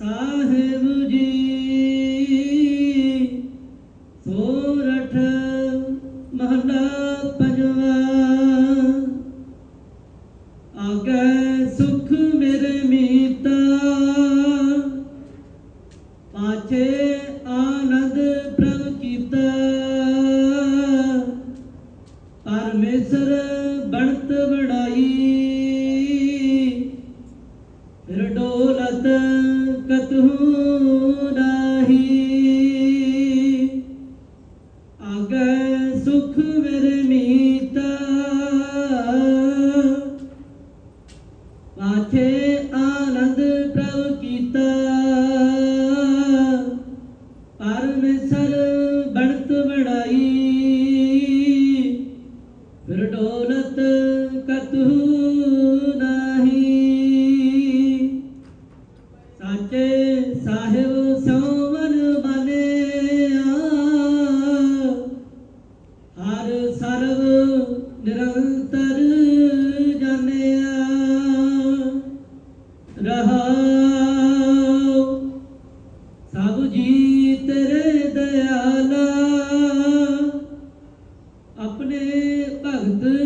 ਸਾਹਿਬ ਜੀ ਸੋਰਠ ਮਹਲਾ ਪੰਜਵਾ। ਆਗੇ ਸੁਖ ਮੇਰੇ ਮੀਤਾ ਆਨੰਦ ਪ੍ਰਭ ਕਤਹੂ ਨਾਹੀ ਆਗੇ ਸੁਖ ਮੇਰੇ ਮੀਤਾ ਪਾਛੇ ਆਨੰਦ ਪ੍ਰਭ ਕੀਤਾ ਪਰਮੇਸ਼ਰ ਬਣਤ ਬਣਾਈ ਫਿਰ ਡੋਲਤ ਕਤਹੂ ਸਾਚੇ ਸਾਹਿਬ ਸੋਵਨ ਬਨਿਆ ਹਰ ਸਰਬ ਨਿਰੰਤਰ ਜਾਣਿਆ। ਰਹਾਉ ਸਭ ਜੀ ਤੇਰੇ ਦਇਆਲਾ। ਆਪਣੇ ਭਗਤ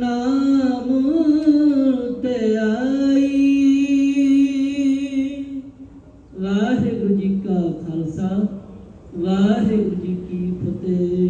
ਨਾਮ ਤੇ ਆਈ। ਵਾਹਿਗੁਰੂ ਜੀ ਕਾ ਖਾਲਸਾ ਵਾਹਿਗੁਰੂ ਜੀ ਕੀ ਫਤਿਹ।